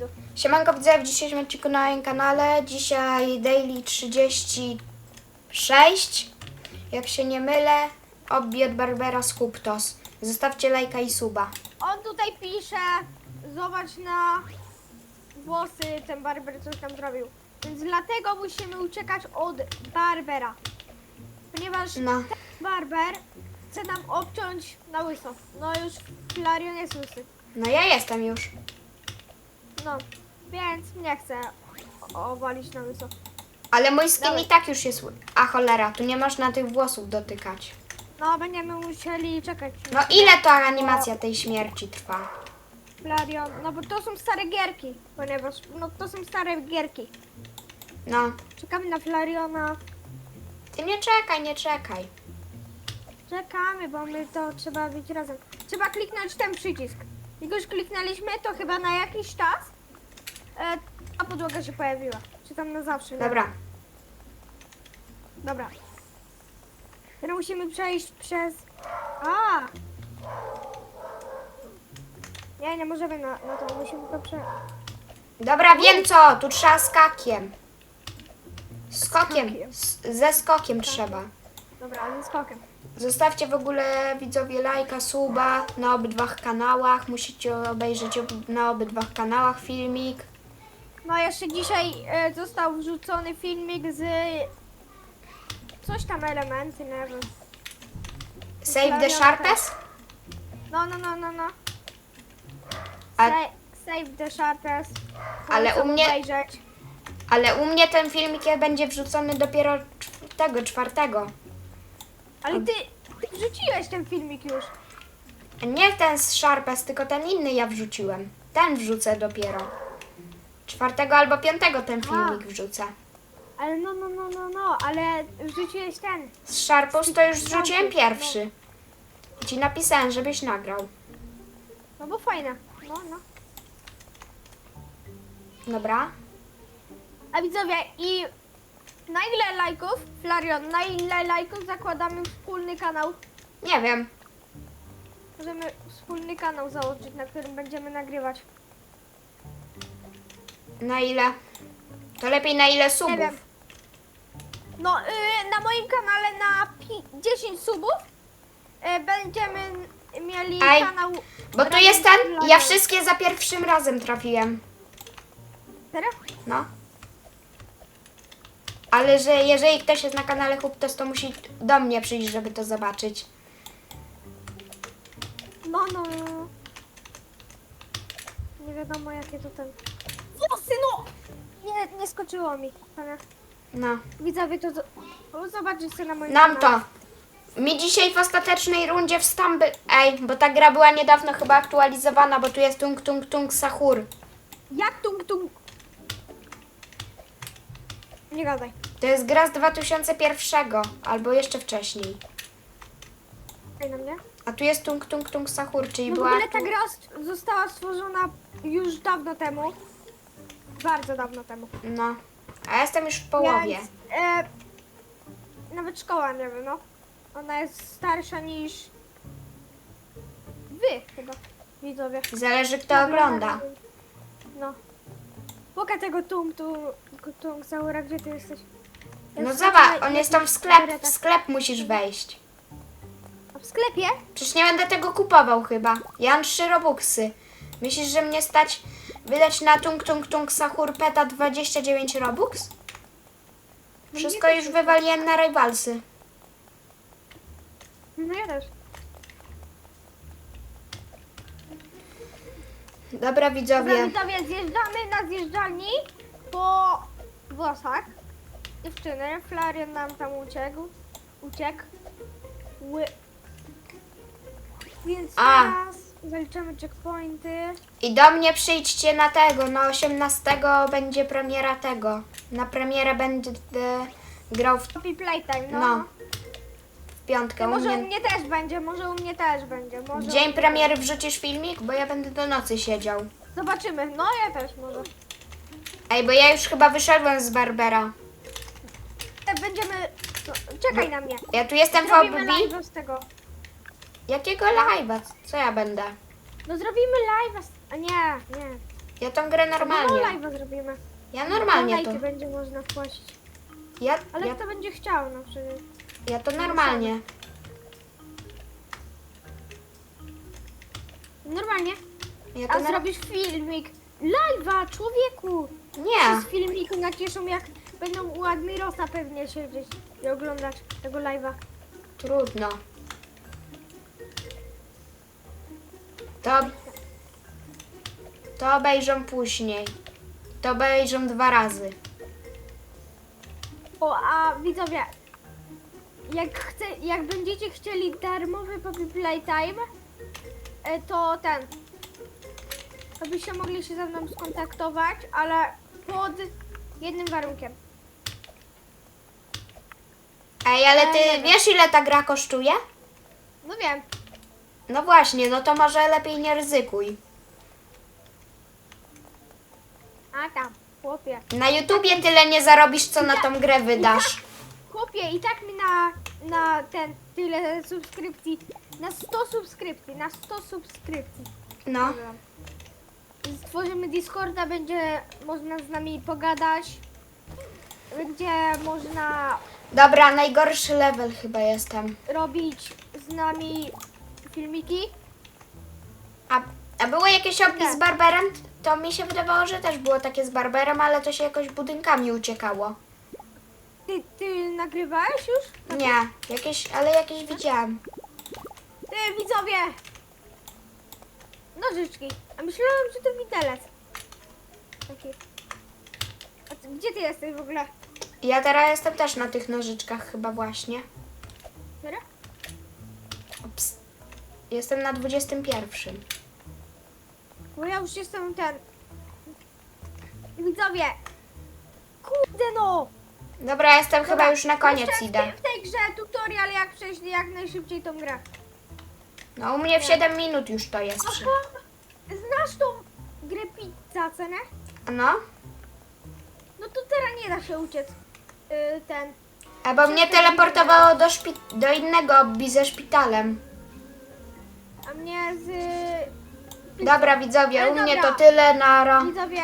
do... Siemanko widzę w dzisiejszym odcinku na moim kanale. Dzisiaj daily 36. Jak się nie mylę, obbi od Barbera z Kuptos. Zostawcie lajka i suba. On tutaj pisze, zobacz na włosy, ten barber coś tam zrobił. Więc dlatego musimy uciekać od barbera. Ponieważ No. ten barber chce nam obciąć na łyso. No już Flarion jest łysy. No ja jestem już. No, więc nie chcę owalić na łyso. Ale mój skin Dawaj. i tak już jest... A cholera, tu nie można tych włosów dotykać. No, będziemy musieli czekać. No ile ta animacja tej śmierci trwa? Flarion, no bo to są stare gierki, ponieważ, no to są stare gierki. No. Czekamy na Flariona. Ty nie czekaj, nie czekaj. Czekamy, bo my to trzeba być razem. Trzeba kliknąć ten przycisk. Jak już kliknęliśmy, to chyba na jakiś czas e, a podłoga się pojawiła. Czy tam na zawsze. nie? Dobra. Dobra. Teraz musimy przejść przez... A! Nie, nie możemy na, na to, musimy to prze... Dobra, wiem co. Tu trzeba skakiem. Skokiem. Skokiem. S- ze skokiem trzeba. Dobra, ze skokiem. Zostawcie w ogóle widzowie lajka, suba na obydwach kanałach. Musicie obejrzeć ob na obydwach kanałach filmik. No jeszcze dzisiaj e, został wrzucony filmik z... Coś tam elementy, nie wiem. Save the Sharpest? No, no, no, no, no. A- Sa- save the sharpest. Ale Polecam u mnie- Obejrzeć. Ale u mnie ten filmik będzie wrzucony dopiero czwartego, czwartego. Ale ty, ty wrzuciłeś ten filmik już. Nie ten z Sharpest, tylko ten inny ja wrzuciłem. Ten wrzucę dopiero. Czwartego albo piątego ten filmik wrzucę. Ale no, no, no, no, no, ale wrzuciłeś ten. Z Sharpus to już wrzuciłem pierwszy. Ci napisałem, żebyś nagrał. No bo fajne. No, no. Dobra? A widzowie, i na ile lajków, Flarion, na ile lajków zakładamy wspólny kanał? Nie wiem. Możemy wspólny kanał założyć, na którym będziemy nagrywać. Na ile? To lepiej na ile Nie subów. wiem. No, y, na moim kanale na pi- 10 subów y, będziemy mieli Ej, kanał... Bo tu razem jest z ten, Flarion. ja wszystkie za pierwszym razem trafiłem. Serio? No. Ale że jeżeli ktoś jest na kanale Huptos, to musi do mnie przyjść, żeby to zobaczyć. No, no. Nie wiadomo jakie to ten... Włosy, no! Nie, nie skoczyło mi. Ale No. widzowie to... zo- o, Zobaczcie sobie na moim Nam kanale. to. Mi dzisiaj w ostatecznej rundzie w Stumble... Ej, bo ta gra była niedawno chyba aktualizowana, bo tu jest tung tung tung sahur. Jak tung tung... Nie gadaj. To jest gra z 2001 albo jeszcze wcześniej. Ej na mnie. A tu jest tung tung tung sahur, czyli No w była... ogóle ta gra st- została stworzona już dawno temu. Bardzo dawno temu. No. A ja jestem już w połowie. Więc, e, nawet szkoła, nie wiem, no. Ona jest starsza niż wy chyba, widzowie. Zależy kto ogląda. No. Pokaż tego tung tung tung Saura, gdzie ty jesteś? Ja No już zobacz, on jest tam w sklep, bereta- w sklep musisz wejść. A w sklepie? Przecież nie będę tego kupował chyba. Ja mam trzy robuxy. Myślisz, że mnie stać wydać na tung tung tung sahur peta 29 robux? No Wszystko już wywaliłem na rivalsy. No ja też. Dobra Dobra, widzowie. widzowie, zjeżdżamy na zjeżdżalni po włosach. Dziewczyny, Flarian nam tam uciekł. Uciekł. Ły. Więc A. teraz zaliczamy checkpointy. I do mnie przyjdźcie na tego, na 18 będzie premiera tego. Na premierę będę grał w, Copy playtime, no. No, piątkę. U Może u mnie... mnie też będzie, może u mnie też będzie. Może u dzień mnie premiery wrzucisz filmik? Bo ja będę do nocy siedział. Zobaczymy. No ja też może. Ej, bo ja już chyba wyszedłem z Barbera. E, Będziemy... No, czekaj na mnie. Ja tu jestem w Zrobimy OBB. live z tego. Jakiego live'a? Co ja będę? No zrobimy live. z- A nie, nie. Ja tą grę No normalnie. live'a zrobimy. Ja normalnie to. Donate będzie można wpłacić. Ja, Ale ja, kto będzie chciał, no przecież. Ja to normalnie. Normalnie. Ja to A na... zrobisz filmik. Live'a, człowieku! Nie. Z filmiku nacieszą jak będą u Admirosa pewnie siedzieć i oglądać tego live'a. Trudno. To, to obejrzą później. To obejrzą dwa razy. O, a widzowie, jak, chce, jak będziecie chcieli darmowy Poppy Playtime, e, to ten, to byście mogli się ze mną skontaktować, ale pod jednym warunkiem. Ej, ale ty wiesz ile ta gra kosztuje? No wiem, No właśnie, no to może lepiej nie ryzykuj. a tam, chłopie. Na YouTubie tyle nie zarobisz, co na tą grę wydasz. Chłopie, i tak mi na, na ten, tyle subskrypcji, na 100 subskrypcji, na 100 subskrypcji. No. Stworzymy Discorda, będzie można z nami pogadać. Będzie można Dobra, najgorszy level chyba jestem. robić z nami filmiki. A, a było jakieś opis z Barberem? To mi się wydawało, że też było takie z Barberem, ale to się jakoś budynkami uciekało. Nagrywałeś już? Nie, jakieś, ale jakieś widziałam. Ty widzowie! Nożyczki. A myślałem, że to widelec. Taki. A ty, gdzie ty jesteś w ogóle? Ja teraz jestem też na tych nożyczkach chyba właśnie. Ups. Jestem na 21. Bo ja już jestem ten. Widzowie! Dobra, jestem chyba już na koniec jeszcze idę. W tej grze tutorial jak przejść jak najszybciej tą grę. No u mnie w 7 minut już to jest. A po, znasz tą grę pizza, co nie? No, No to teraz nie da się uciec. Yy, ten. albo mnie teleportowało do, szpi- do innego obbi ze szpitalem. A mnie z... Dobra widzowie, u mnie to tyle, nara. Widzowie,